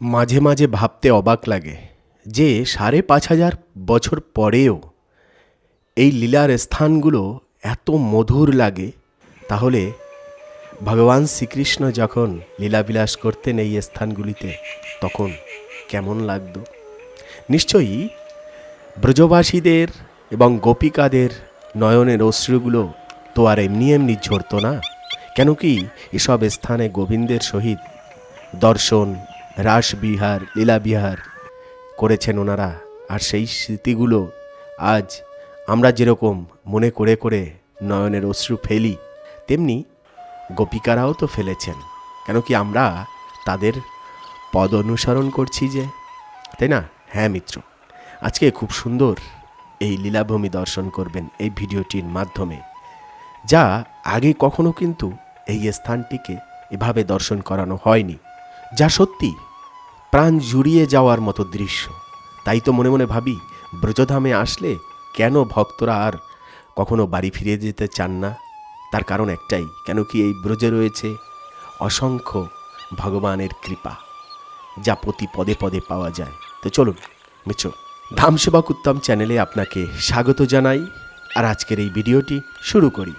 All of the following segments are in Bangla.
মাঝে মাঝে ভাবতে অবাক লাগে যে সাড়ে পাঁচ হাজার বছর পরেও এই লীলার স্থানগুলো এত মধুর লাগে। তাহলে ভগবান শ্রীকৃষ্ণ যখন লীলাবিলাস করতেন এই স্থানগুলিতে, তখন কেমন লাগতো? নিশ্চয়ই ব্রজবাসীদের এবং গোপিকাদের নয়নের অশ্রুগুলো তো আর এমনি এমনি ঝরতো না। কেন কি এসব স্থানে গোবিন্দের সহিত দর্শন রাসবিহার, লীলাবিহার করেছেন ওনারা। আর সেই স্মৃতিগুলো আজ আমরা যেরকম মনে করে করে নয়নের অশ্রু ফেলি, তেমনি গোপিকারাও তো ফেলেছেন। কেন কি আমরা তাদের পদ অনুসরণ করছি যে, তাই না? হ্যাঁ মিত্র। আজকে খুব সুন্দর এই লীলাভূমি দর্শন করবেন এই ভিডিওটির মাধ্যমে, যা আগে কখনো কিন্তু এই স্থানটিকে এভাবে দর্শন করানো হয়নি। যা সত্যি প্রাণ জুড়িয়ে যাওয়ার মতো দৃশ্য। তাই তো মনে মনে ভাবি, ব্রজধামে আসলে কেন ভক্তরা আর কখনো বাড়ি ফিরে যেতে চান না? তার কারণ একটাই, কেন কি এই ব্রজে রয়েছে অসংখ্য ভগবানের কৃপা, যা প্রতি পদে পদে পাওয়া যায়। তো চলুন মিত্র ধাম সেবক উত্তম চ্যানেলে আপনাকে স্বাগত জানাই, আর আজকের এই ভিডিওটি শুরু করি।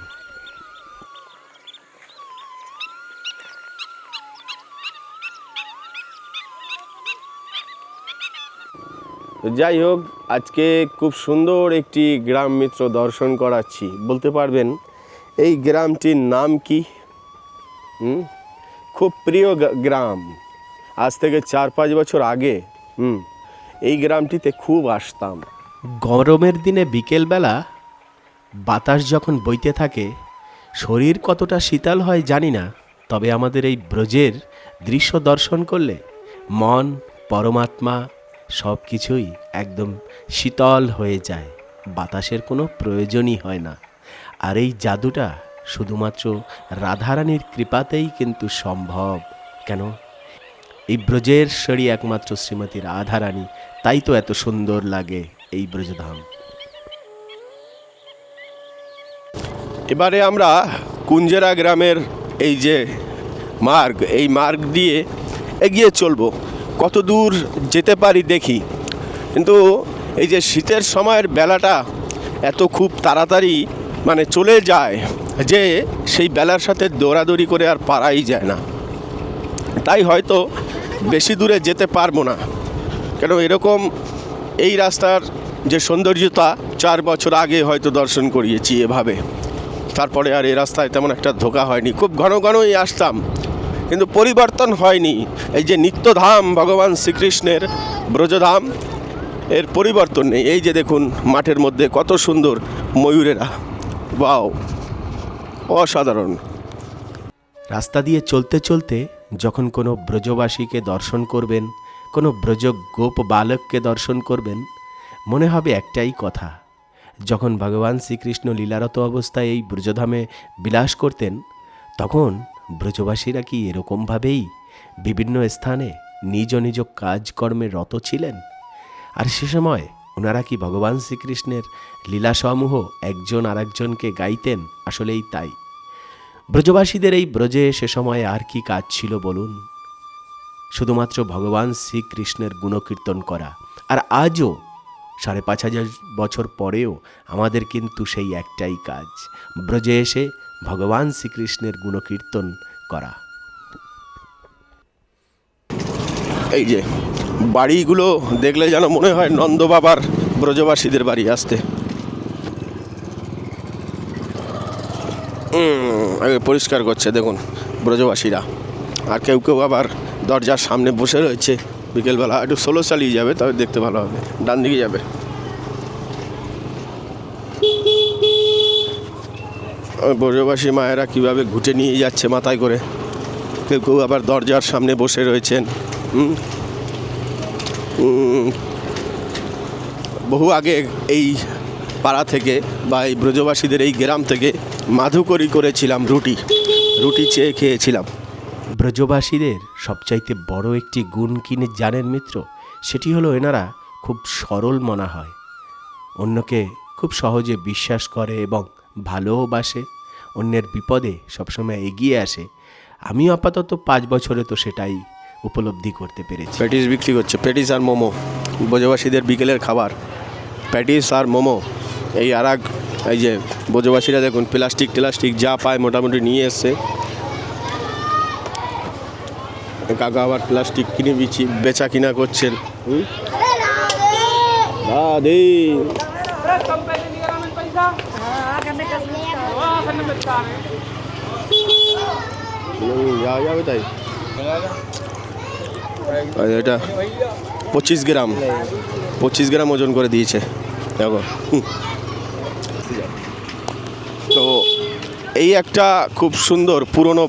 তো যাই হোক আজকে খুব সুন্দর একটি গ্রাম মিত্র দর্শন করাচ্ছি। বলতে পারবেন, এই গ্রামটির নাম কি? খুব প্রিয় গ্রাম। আজ থেকে চার পাঁচ বছর আগে, হুম, এই গ্রামটিতে খুব আসতাম। গরমের দিনে বিকেলবেলা বাতাস যখন বইতে থাকে, শরীর কতটা শীতল হয় জানি না, তবে আমাদের এই ব্রজের দৃশ্য দর্শন করলে মন, পরমাত্মা সব কিছুই একদম শীতল হয়ে যায়। বাতাসের কোনো প্রয়োজনই হয় না। আর এই জাদুটা শুধুমাত্র রাধারানীর কৃপাতেই কিন্তু সম্ভব। কেন? এই ব্রজের শরী একমাত্র শ্রীমতী রাধারানী, তাই তো এত সুন্দর লাগে এই ব্রজধাম। এবারে আমরা কুঞ্জেরা গ্রামের এই যে মার্গ, এই মার্গ দিয়ে এগিয়ে চলবো। কত দূর যেতে পারি দেখি। কিন্তু এই যে শীতের সময়ের বেলাটা এত খুব তাড়াতাড়ি মানে চলে যায় যে সেই বেলার সাথে দৌড়াদৌড়ি করে আর পারাই যায় না। তাই হয়তো বেশি দূরে যেতে পারব না। কেন এরকম এই রাস্তার যে সৌন্দর্যতা চার বছর আগে হয়তো দর্শন করিয়েছি এভাবে। তারপরে আর এই রাস্তায় তেমন একটা ধোকা হয়নি। খুব ঘন ঘনই আসতাম। কিন্তু পরিবর্তন হয়নি। এই যে নিত্যধাম ভগবান শ্রীকৃষ্ণের ব্রজধাম, এর পরিবর্তন নেই। এই যে দেখুন, মাঠের মধ্যে কত সুন্দর ময়ূরেরা। বাও অসাধারণ। রাস্তা দিয়ে চলতে চলতে যখন কোনো ব্রজবাসীকে দর্শন করবেন, কোনো ব্রজ গোপ বালককে দর্শন করবেন, মনে হবে একটাই কথা। যখন ভগবান শ্রীকৃষ্ণ লীলারত অবস্থায় এই ব্রজধামে বিলাস করতেন, তখন ব্রজবাসীরা কি এরকমভাবেই বিভিন্ন স্থানে নিজ নিজ কাজকর্মে রত ছিলেন? আর সে সময় ওনারা কি ভগবান শ্রীকৃষ্ণের লীলাসমূহ একজন আরেকজনকে গাইতেন? আসলেই তাই। ব্রজবাসীদের এই ব্রজে সে সময় আর কি কাজ ছিল বলুন? শুধুমাত্র ভগবান শ্রীকৃষ্ণের গুণকীর্তন করা। আর আজও সাড়ে পাঁচ হাজার বছর পরেও আমাদের কিন্তু সেই একটাই কাজ। ব্রজে এসে ভগবান শ্রীকৃষ্ণের গুণকীর্তন করা। এই যে, বাড়িগুলো দেখলে যেন মনে হয় নন্দ বাবার ব্রজবাসীদের বাড়ি আসতে। আগে পরিষ্কার করছে, দেখুন, ব্রজবাসীরা। আর কেউ কেউ আবার দরজার সামনে বসে রয়েছে। বিকেলবেলা একটু সোলো চালিয়ে যাবে, তবে দেখতে ভালো হবে। ডান দিকে যাবে। ব্রজবাসী মায়েরা কীভাবে ঘুটে নিয়ে যাচ্ছে মাথায় করে? কেউ কেউ আবার দরজার সামনে বসে রয়েছেন। বহু আগে এই পাড়া থেকে বা এই ব্রজবাসীদের এই গ্রাম থেকে মাধুকরি করেছিলাম রুটি। রুটি চেয়ে খেয়েছিলাম। ব্রজবাসীদের সবচাইতে বড় একটি গুণ কিনে জানেন মিত্র? সেটি হলো এনারা খুব সরল মনা হয়। অন্যকে খুব সহজে বিশ্বাস করে এবং ভালোবাসে অন্যের বিপদে সবসময় এগিয়ে আসে আমি আপাতত পাঁচ বছরে তো সেটাই উপলব্ধি করতে পেরেছি। প্যাটিস বিক্রি করছে, প্যাটিস আর মোমো ব্রজবাসীদের বিকেলের খাবার। প্যাটিস আর মোমো, এই আর এই যে ব্রজবাসীরা দেখুন, প্লাস্টিক টেলাস্টিক যা পায় মোটামুটি নিয়ে এসছে। কাকা আবার প্লাস্টিক কিনে বিচি বেচা কিনা করছেন? দাদি। এটা পঁচিশ গ্রাম পঁচিশ গ্রাম ওজন করে দিয়েছে দেখো। তো এই একটা খুব সুন্দর পুরনো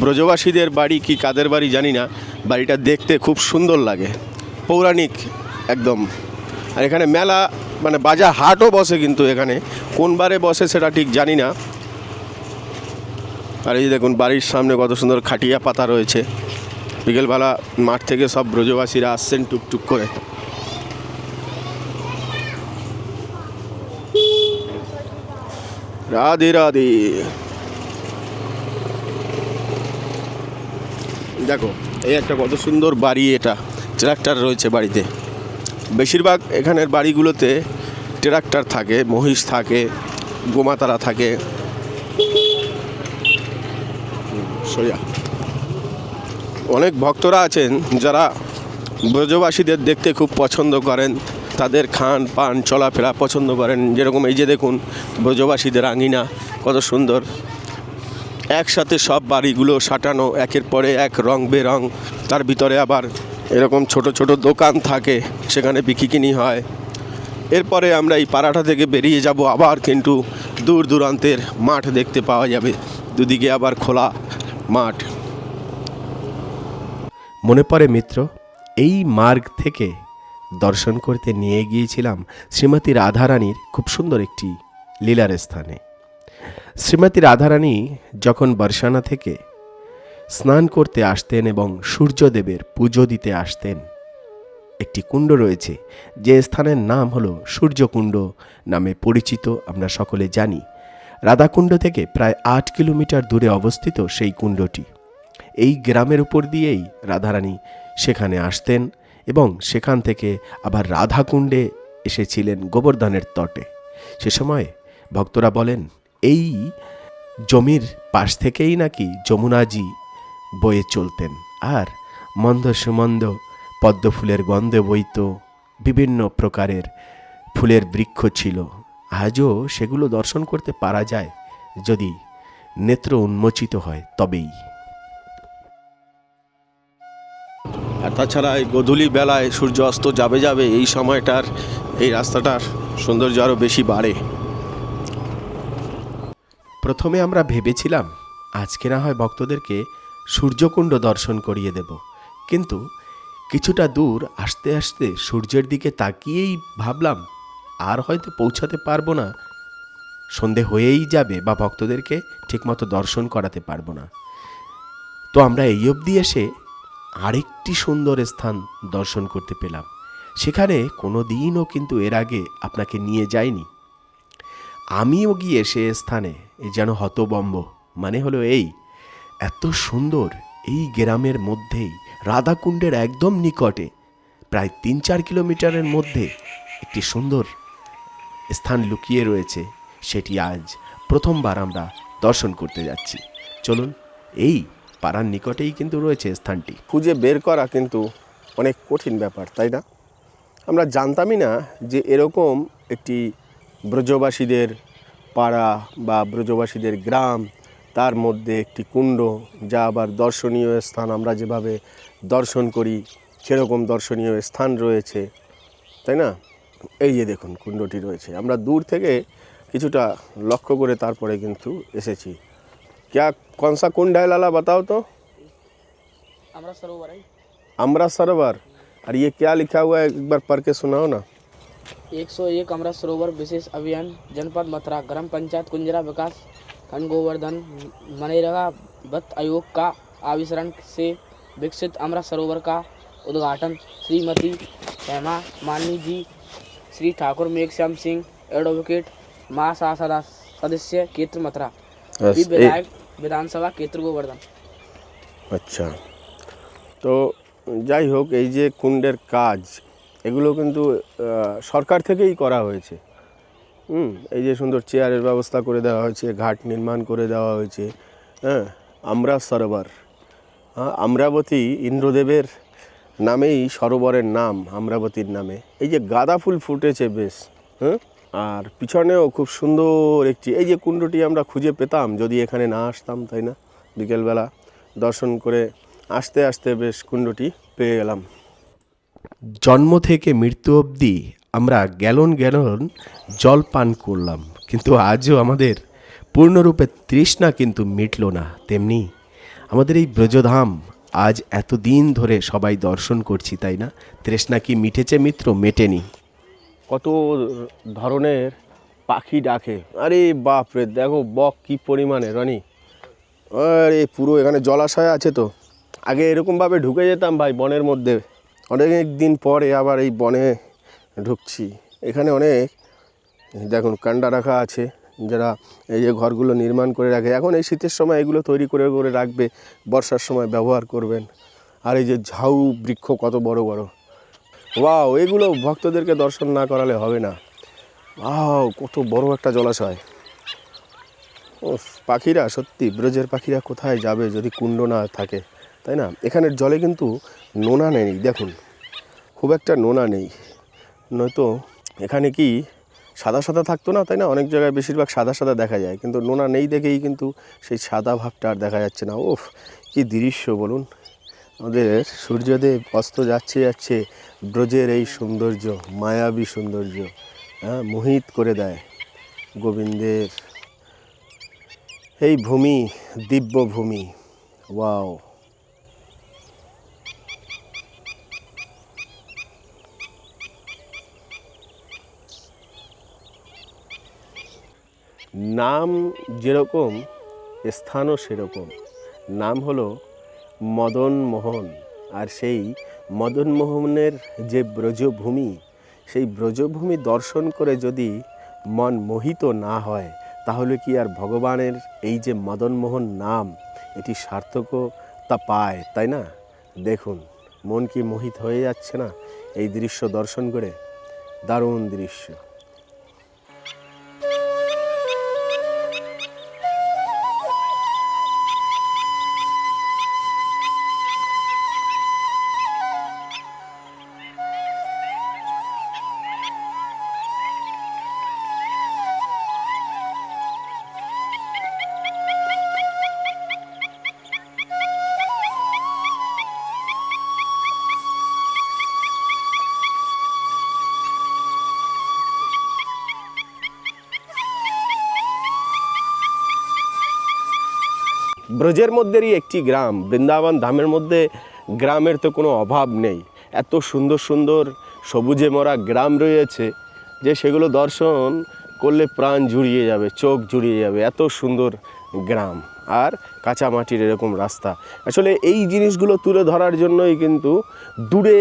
ব্রজবাসীদের বাড়ি কি কাদের বাড়ি জানি না বাড়িটা দেখতে খুব সুন্দর লাগে পৌরাণিক একদম আর এখানে মেলা মানে বাজার হাটও বসে কিন্তু এখানে কোন বারে বসে সেটা ঠিক জানি না। আর এই দেখুন, বাড়ির সামনে কত সুন্দর খাটিয়া পাতা রয়েছে। বিকেলবেলা মাঠ থেকে সব ব্রজবাসীরা আসছেন টুকটুক করে। রাধে রাধে। দেখো, এই একটা কত সুন্দর বাড়ি এটা। ট্রাক্টর রয়েছে বাড়িতে। বেশিরভাগ এখানের বাড়িগুলোতে ট্রাক্টর থাকে, মহিষ থাকে, গোমাতারা থাকে। অনেক ভক্তরা আছেন যারা ব্রজবাসীদের দেখতে খুব পছন্দ করেন, তাদের খান পান চলাফেরা পছন্দ করেন। যেরকম এই যে দেখুন, ব্রজবাসীদের আঙিনা, কত সুন্দর। একসাথে সব বাড়িগুলো সাঁটানো, একের পরে এক রং বেরং। তার ভিতরে আবার এরকম ছোট ছোট দোকান থাকে, সেখানে বিক্রি কিনি হয়। এরপরে আমরা এই পাড়াটা থেকে বেরিয়ে যাব আবার কিন্তু দূর দূরান্তের মাঠ দেখতে পাওয়া যাবে। দুদিকে আবার খোলা মাঠ। মনে পড়ে মিত্র, এই মার্গ থেকে দর্শন করতে নিয়ে গিয়েছিলাম শ্রীমতী রাধারানীর খুব সুন্দর একটি লীলার স্থানে। শ্রীমতী রাধারানী যখন বর্ষানা থেকে স্নান করতে আসতেন এবং সূর্যদেবের পুজো দিতে আসতেন একটি কুণ্ড রয়েছে। যে স্থানের নাম হলো সূর্যকুণ্ড নামে পরিচিত, আমরা সকলে জানি। রাধাকুণ্ড থেকে প্রায় আট কিলোমিটার দূরে অবস্থিত সেই কুণ্ডটি। এই গ্রামের উপর দিয়েই রাধারানী সেখানে আসতেন এবং সেখান থেকে আবার রাধাকুণ্ডে এসেছিলেন গোবর্ধনের তটে। সে সময় ভক্তরা বলেন, এই জমির পাশ থেকেই নাকি যমুনাজি বয়ে চলতেন, আর মন্দ সুমন্দ পদ্ম ফুলের গন্ধে বইত বিভিন্ন প্রকারের ফুলের বৃক্ষ ছিল। আজও সেগুলো দর্শন করতে পারা যায় যদি নেত্র উন্মোচিত হয় তবেই। আর তাছাড়া এই গধূলি বেলায় সূর্য অস্ত যাবে যাবে এই সময়টার এই রাস্তাটার সৌন্দর্য আরও বেশি বাড়ে। প্রথমে আমরা ভেবেছিলাম আজকে না হয় ভক্তদেরকে সূর্যকুণ্ড দর্শন করিয়ে দেব। কিন্তু কিছুটা দূর আসতে আসতে সূর্যের দিকে তাকিয়েই ভাবলাম, আর হয়তো পৌঁছাতে পারব না। সন্ধে হয়েই যাবে বা ভক্তদেরকে ঠিকমতো দর্শন করাতে পারব না। তো আমরা এই অবধি এসে আরেকটি সুন্দর স্থান দর্শন করতে পেলাম। সেখানে কোনো দিনও কিন্তু এর আগে আপনাকে নিয়ে যায়নি আমিও গিয়ে সে স্থানে এ যেন হতবম্ব মানে হলো এই, এত সুন্দর এই গ্রামের মধ্যেই রাধাকুণ্ডের একদম নিকটে, প্রায় তিন চার কিলোমিটারের মধ্যে একটি সুন্দর স্থান লুকিয়ে রয়েছে। সেটি আজ প্রথমবার আমরা দর্শন করতে যাচ্ছি। চলুন, এই পাড়ার নিকটেই কিন্তু রয়েছে স্থানটি। খুঁজে বের করা কিন্তু অনেক কঠিন ব্যাপার, তাই না? আমরা জানতামই না যে এরকম একটি ব্রজবাসীদের পাড়া বা ব্রজবাসীদের গ্রাম তার মধ্যে একটি কুণ্ড যা আবার দর্শনীয় স্থান আমরা যেভাবে দর্শন করি সেরকম দর্শনীয় স্থান রয়েছে তাই না এই যে দেখুন কুণ্ডটি রয়েছে আমরা দূর থেকে কিছুটা লক্ষ্য করে তারপরে কিন্তু এসেছি क्या कौन सा कुंड है लाला बताओ तो अमृत सरोवर है अमृत सरोवर और ये क्या लिखा हुआ है एक बार पढ़ के सुनाओ ना 101 अमृत सरोवर विशेष अभियान जनपद मथुरा ग्राम पंचायत कुंजरा विकास खंड गोवर्धन मनरेगा वित्त आयोग का आविष्करण से विकसित अमृत सरोवर का उद्घाटन श्रीमती हेमा मानी जी श्री ठाकुर मेघश्याम सिंह एडवोकेट महाशासन सदस्य क्षेत्र मथुरा बस भी ए- विधायक विधानसभा क्षेत्र गोवर्धन अच्छा तो যাই হোক এই যে কুণ্ডের কাজ এগুলো কিন্তু আহ, সরকার থেকেই করা হয়েছে হুম, এই যে সুন্দর চেয়ারের ব্যবস্থা করে দেওয়া হয়েছে, ঘাট নির্মাণ করে দেওয়া হয়েছে হ্যাঁ আমরা সরোবর হ্যাঁ আম্রাবতী ইন্দ্রদেবের নামেই সরোবরের নাম, আমরাবতীর নামে। এই যে গাঁদা ফুল ফুটেছে বেশ হ্যাঁ আর পিছনেও খুব সুন্দর একটি, এই যে কুণ্ডটি আমরা খুঁজে পেতাম, যদি এখানে না আসতাম, তাই না? বিকেলবেলা দর্শন করে আসতে আসতে বেশ কুণ্ডটি পেয়ে গেলাম। জন্ম থেকে মৃত্যু অবধি আমরা গ্যালন গ্যালন জল পান করলাম, কিন্তু আজও আমাদের পূর্ণরূপে তৃষ্ণা কিন্তু মিটল না, তেমনি আমাদের এই ব্রজধাম আজ এতদিন ধরে সবাই দর্শন করছি, তাই না? তৃষ্ণা কি মিটেছে মিত্র? মেটেনি। কত ধরনের পাখি ডাকে। আরে বাপরে, দেখো বক কি পরিমাণে, রনি। আরে পুরো এখানে জলাশয় আছে তো। আগে এরকমভাবে ঢুকে যেতাম ভাই বনের মধ্যে। অনেক দিন পরে আবার এই বনে ঢুকছি। এখানে অনেক, দেখুন, কান্ডা রাখা আছে, যারা এই যে ঘরগুলো নির্মাণ করে রাখে। এখন এই শীতের সময় এগুলো তৈরি করে করে রাখবে, বর্ষার সময় ব্যবহার করবেন। আর এই যে ঝাউ বৃক্ষ কত বড় বড়। ওয়াও, এগুলো ভক্তদেরকে দর্শন না করালে হবে না। ওয়াও, কত বড় একটা জলাশয়। ও পাখিরা, সত্যি, ব্রজের পাখিরা কোথায় যাবে যদি কুণ্ড না থাকে? তাই না? এখানের জলে কিন্তু নোনা নেই, দেখুন। খুব একটা নোনা নেই। নয়তো এখানে কি সাদা সাদা থাকতো না, তাই না? অনেক জায়গায় বেশিরভাগ সাদা সাদা দেখা যায়। কিন্তু নোনা নেই দেখেই কিন্তু সেই সাদা ভাবটা আর দেখা যাচ্ছে না। ওফ কি দৃশ্য বলুন। আমাদের সূর্যদেব অস্ত যাচ্ছে যাচ্ছে ব্রজের এই সৌন্দর্য, মায়াবী সৌন্দর্য হ্যাঁ মোহিত করে দেয় গোবিন্দের। এই ভূমি, দিব্য ভূমি। ওয়াও। নাম যেরকম, স্থানও সেরকম। নাম হলো মদন মোহন। আর সেই মদন মোহনের যে ব্রজভূমি, সেই ব্রজভূমি দর্শন করে যদি মন মোহিত না হয়, তাহলে কি আর ভগবানের এই যে মদনমোহন নাম, এটি সার্থকতা পায়, তাই না? দেখুন, মন কি মোহিত হয়ে যাচ্ছে না এই দৃশ্য দর্শন করে? দারুণ দৃশ্য। ব্রজের মধ্যেরই একটি গ্রাম, বৃন্দাবন ধামের মধ্যে গ্রামের তো কোনো অভাব নেই। এত সুন্দর সুন্দর সবুজে মরা গ্রাম রয়েছে যে সেগুলো দর্শন করলে প্রাণ জুড়িয়ে যাবে, চোখ জুড়িয়ে যাবে। এত সুন্দর গ্রাম আর কাঁচা মাটির এরকম রাস্তা। আসলে এই জিনিসগুলো তুলে ধরার জন্যই কিন্তু দূরে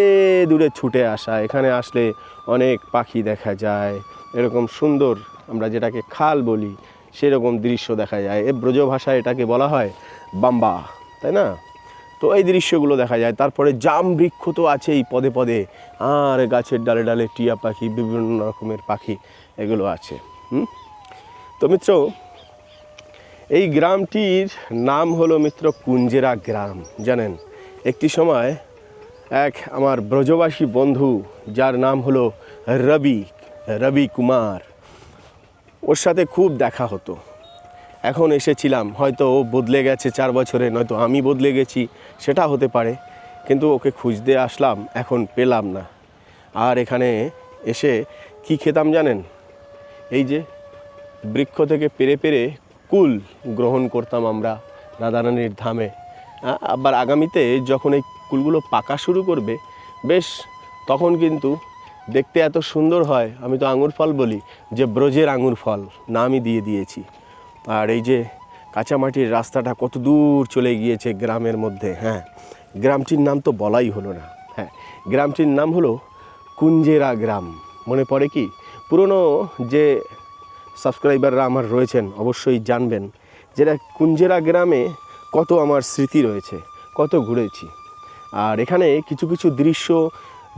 দূরে ছুটে আসা, এখানে আসলে অনেক পাখি দেখা যায়। এরকম সুন্দর আমরা যেটাকে খাল বলি সেরকম দৃশ্য দেখা যায়। এ ব্রজ ভাষায় এটাকে বলা হয় বাম্বা, তাই না? তো এই দৃশ্যগুলো দেখা যায়। তারপরে জাম বৃক্ষ তো আছেই পদে পদে। আর গাছের ডালে ডালে টিয়া পাখি, বিভিন্ন রকমের পাখি এগুলো আছে। হুম? তো মিত্র, এই গ্রামটির নাম হলো মিত্র কুঞ্জেরা গ্রাম, জানেন? একটি সময় এক আমার ব্রজবাসী বন্ধু, যার নাম হলো রবি রবি কুমার। ওর সাথে খুব দেখা হতো। এখন এসেছিলাম, হয়তো ও বদলে গেছে চার বছরে, নয়তো আমি বদলে গেছি, সেটা হতে পারে। কিন্তু ওকে খুঁজতে আসলাম, এখন পেলাম না। আর এখানে এসে কি খেতাম জানেন? এই যে বৃক্ষ থেকে পেরে পেরে কুল গ্রহণ করতাম আমরা রাধারানীর ধামে। আবার আগামীতে যখন এই কুলগুলো পাকা শুরু করবে, বেশ, তখন কিন্তু দেখতে এত সুন্দর হয়, আমি তো আঙুর ফল বলি, যে ব্রজের আঙুর ফল, নামই দিয়ে দিয়েছি। আর এই যে কাঁচামাটির রাস্তাটা কত দূর চলে গিয়েছে গ্রামের মধ্যে হ্যাঁ গ্রামটির নাম তো বলাই হলো না হ্যাঁ গ্রামটির নাম হলো কুঞ্জেরা গ্রাম। মনে পড়ে কি? পুরনো যে সাবস্ক্রাইবাররা আমার রয়েছেন, অবশ্যই জানবেন যেটা কুঞ্জেরা গ্রামে কত আমার স্মৃতি রয়েছে, কত ঘুরেছি। আর এখানে কিছু কিছু দৃশ্য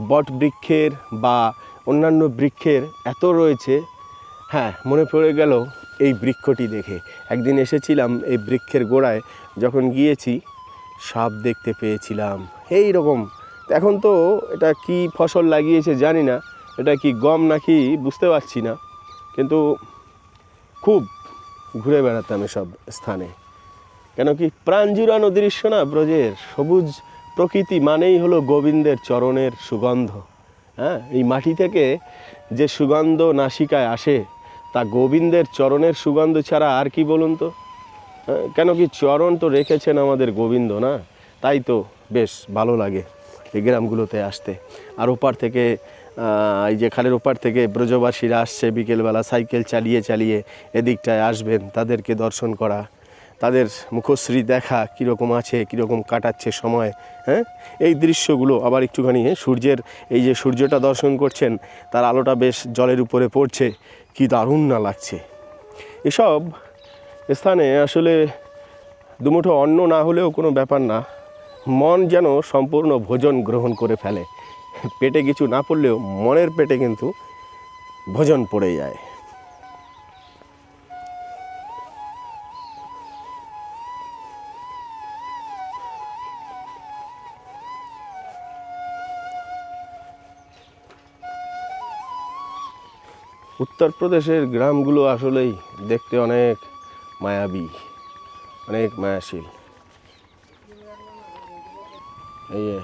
বট বৃক্ষের বা অন্যান্য বৃক্ষের এত রয়েছে। হ্যাঁ মনে পড়ে গেল এই বৃক্ষটি দেখে। একদিন এসেছিলাম এই বৃক্ষের গোড়ায়, যখন গিয়েছি সাপ দেখতে পেয়েছিলাম। এই রকম। এখন তো এটা কি ফসল লাগিয়েছে জানি না। এটা কি গম নাকি বুঝতে পারছি না। কিন্তু খুব ঘুরে বেড়াতাম এসব স্থানে। কেন কি প্রাণ জুড়ানো দৃশ্য না ব্রজের? সবুজ প্রকৃতি মানেই হলো গোবিন্দের চরণের সুগন্ধ। হ্যাঁ এই মাটি থেকে যে সুগন্ধ নাসিকায় আসে তা গোবিন্দের চরণের সুগন্ধ ছাড়া আর কি বলুন তো? হ্যাঁ, কেন কি চরণ তো রেখেছেন আমাদের গোবিন্দ না? তাই তো বেশ ভালো লাগে এই গ্রামগুলোতে আসতে। আর ওপার থেকে এই যে খালের ওপার থেকে ব্রজবাসীরা আসছে বিকেলবেলা সাইকেল চালিয়ে চালিয়ে এদিকটায় আসবেন তাদেরকে দর্শন করা। তাদের মুখশ্রী দেখা কীরকম আছে কীরকম কাটাচ্ছে সময় হ্যাঁ? এই দৃশ্যগুলো আবার একটুখানি হ্যাঁ, সূর্যের এই যে সূর্যটা দর্শন করছেন তার আলোটা বেশ জলের উপরে পড়ছে কি দারুণ না লাগছে। এসব স্থানে আসলে দুমুঠো অন্ন না হলেও কোনো ব্যাপার না। মন যেন সম্পূর্ণ ভোজন গ্রহণ করে ফেলে। পেটে কিছু না পড়লেও মনের পেটে কিন্তু ভোজন পড়ে যায়। উত্তরপ্রদেশের গ্রামগুলো আসলেই দেখতে অনেক মায়াবী অনেক মায়াশীল এই যে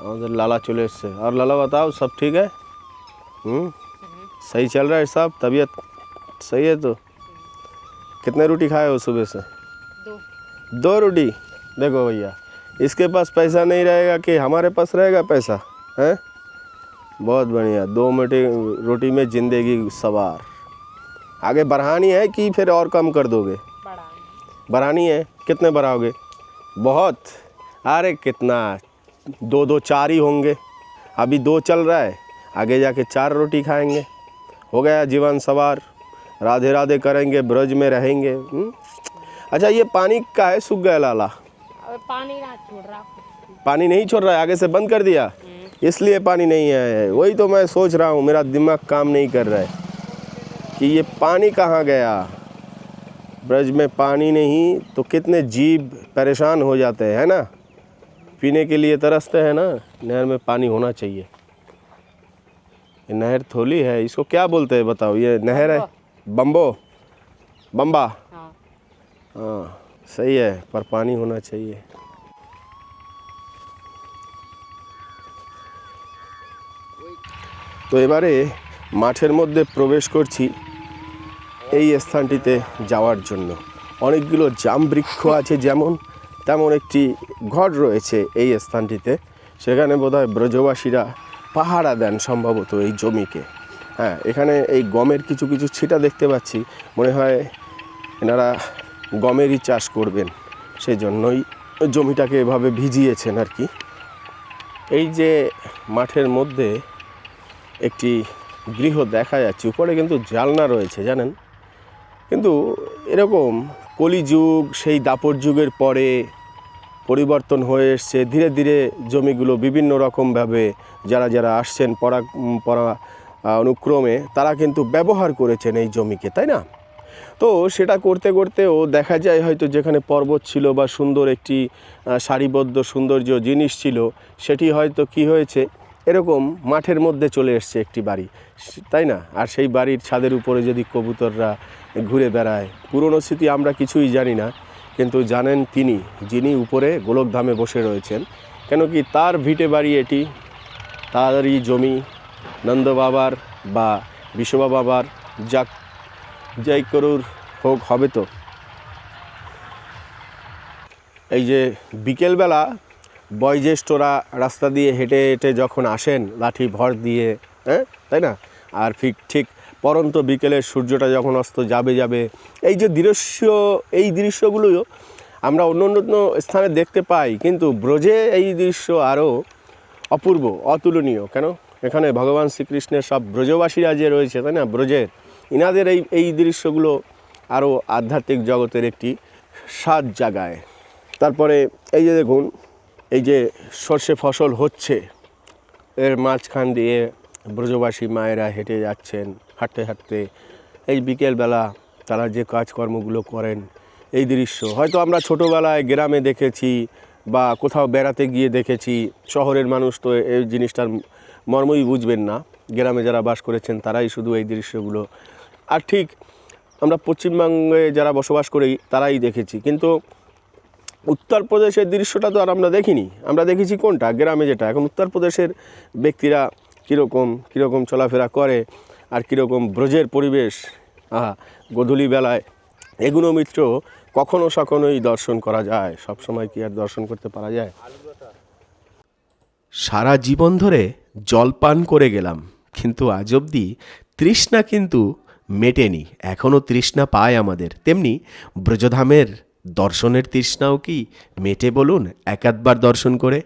আমাদের লালা চলে এসছে আর লালা बताओ सब ठीक है हम्म सही चल रहा है सब तबीयत सही है तो कितने रोटी खाए हो सुबह से दो दो रोटी देखो भैया इसके पास पैसा नहीं रहेगा कि हमारे पास रहेगा पैसा हैं बहुत बढ़िया। दो मोटी रोटी में ज़िंदगी सवार। आगे बढ़ानी है कि फिर और कम कर दोगे? बढ़ानी। है। कितने बढ़ाओगे? बहुत। अरे कितना? दो दो चार ही होंगे। अभी दो चल रहा है। आगे जाके चार रोटी खाएँगे। हो गया जीवन सवार। राधे राधे करेंगे ब्रज में रहेंगे हम्म? अच्छा ये पानी का है सूख गया लाला। पानी ना छोड़ रहा। पानी नहीं छोड़ रहा है? आगे से बंद कर दिया? इसलिए पानी नहीं आया है। वही तो मैं सोच रहा हूँ मेरा दिमाग काम नहीं कर रहा है कि ये पानी कहाँ गया? ब्रज में पानी नहीं तो कितने जीव परेशान हो जाते हैं है ना? पीने के लिए तरसते हैं ना नहर में पानी होना चाहिए। ये नहर थोली है इसको क्या बोलते हैं बताओ? ये नहर है? बम्बो। बम्बा? हाँ। हाँ सही है पर पानी होना चाहिए। তো এবারে মাঠের মধ্যে প্রবেশ করছি এই স্থানটিতে যাওয়ার জন্য। অনেকগুলো জাম বৃক্ষ আছে যেমন, তেমন একটি ঘর রয়েছে এই স্থানটিতে। সেখানে বোধহয় ব্রজবাসীরা পাহারা দেন সম্ভবত এই জমিকে। হ্যাঁ এখানে এই গমের কিছু কিছু ছিটা দেখতে পাচ্ছি। মনে হয় এনারা গমেরই চাষ করবেন। সেই জন্যই জমিটাকে এভাবে ভিজিয়েছেন আর কি। এই যে মাঠের মধ্যে একটি গৃহ দেখা যাচ্ছে। উপরে কিন্তু জালনা রয়েছে, জানেন? কিন্তু এরকম কলিযুগ, সেই দাপর যুগের পরে পরিবর্তন হয়ে এসছে। ধীরে ধীরে জমিগুলো বিভিন্ন রকমভাবে যারা যারা আসছেন পরা পরা অনুক্রমে, তারা কিন্তু ব্যবহার করেছেন এই জমিকে, তাই না? তো সেটা করতে করতেও দেখা যায় হয়তো যেখানে পর্বত ছিল বা সুন্দর একটি সারিবদ্ধ সৌন্দর্য জিনিস ছিল, সেটি হয়তো কি হয়েছে? এরকম মাঠের মধ্যে চলে এসছে একটি বাড়ি। তাই না? আর সেই বাড়ির ছাদের উপরে যদি কবুতররা ঘুরে বেড়ায়, পুরনো স্মৃতি আমরা কিছুই জানি না, কিন্তু জানেন তিনি, যিনি উপরে গোলকধামে বসে রয়েছেন। কেন কি তার ভিটে বাড়ি এটি, তারই জমি নন্দ বাবার বা বিশ্ববা বাবার যাক যাই করুর হোক, হবে তো। এই যে বিকেলবেলা বয়োজ্যেষ্ঠরা রাস্তা দিয়ে হেঁটে হেঁটে যখন আসেন, লাঠি ভর দিয়ে হ্যাঁ তাই না? আর ঠিক ঠিক পরন্ত বিকেলের সূর্যটা যখন অস্ত যাবে যাবে, এই যে দৃশ্য, এই দৃশ্যগুলো আমরা অন্য অন্য স্থানে দেখতে পাই, কিন্তু ব্রজে এই দৃশ্য আরও অপূর্ব, অতুলনীয়। কেন? এখানে ভগবান শ্রীকৃষ্ণের সব ব্রজবাসীরা যে রয়েছে, তাই না? ব্রজের ইনাদের এই এই দৃশ্যগুলো আরও আধ্যাত্মিক জগতের একটি স্বাদ জাগায় তারপরে এই যে দেখুন এই যে সর্ষে ফসল হচ্ছে, এর মাঝখান দিয়ে ব্রজবাসী মায়েরা হেঁটে যাচ্ছেন, হাঁটতে হাঁটতে। এই বিকেলবেলা তারা যে কাজকর্মগুলো করেন, এই দৃশ্য। হয়তো আমরা ছোটোবেলায় গ্রামে দেখেছি বা কোথাও বেড়াতে গিয়ে দেখেছি, শহরের মানুষ তো এই জিনিসটার মর্মই বুঝবেন না। গ্রামে যারা বাস করেছেন, তারাই শুধু এই দৃশ্যগুলো। আর ঠিক আমরা পশ্চিমবঙ্গে যারা বসবাস করি, তারাই দেখেছি। কিন্তু উত্তরপ্রদেশের দৃশ্যটা তো আর আমরা দেখিনি। আমরা দেখেছি কোনটা? গ্রামে যেটা। এখন উত্তরপ্রদেশের ব্যক্তিরা কীরকম কীরকম চলাফেরা করে আর কীরকম ব্রজের পরিবেশ গধূলি বেলায় এগুলো মিত্র কখনো সখনোই দর্শন করা যায়। সব সময় কি আর দর্শন করতে পারা যায়? সারা জীবন ধরে জলপান করে গেলাম, কিন্তু আজ অবধি তৃষ্ণা কিন্তু মেটেনি। এখনও তৃষ্ণা পায় আমাদের। তেমনি ব্রজধামের দর্শনের তৃষ্ণাও কি? মেটে বলুন একাধবার দর্শন করে।